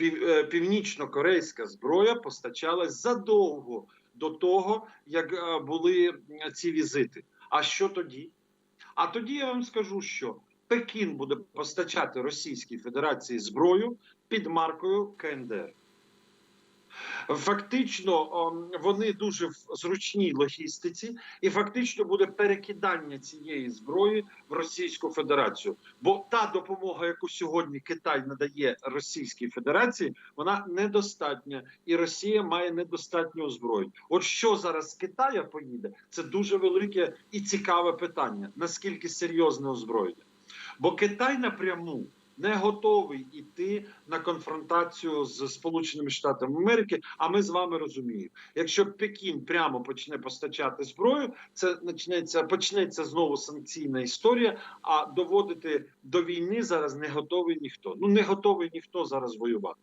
е, північно-корейська зброя постачалась задовго до того, як е, були ці візити. А що тоді? А тоді я вам скажу, що Пекін буде постачати Російській Федерації зброю під маркою КНДР. Фактично, вони дуже в зручній логістиці, і фактично буде перекидання цієї зброї в Російську Федерацію. Бо та допомога, яку сьогодні Китай надає Російській Федерації, вона недостатня, і Росія має недостатньо озброєнь. От що зараз з Китая поїде, це дуже велике і цікаве питання. Наскільки серйозне озброєння? Бо Китай напряму не готовий іти на конфронтацію з Сполученими Штатами Америки. А ми з вами розуміємо, якщо Пекін прямо почне постачати зброю, це почнеться почнеться знову санкційна історія. А доводити до війни зараз не готовий ніхто. Ну не готовий ніхто зараз воювати.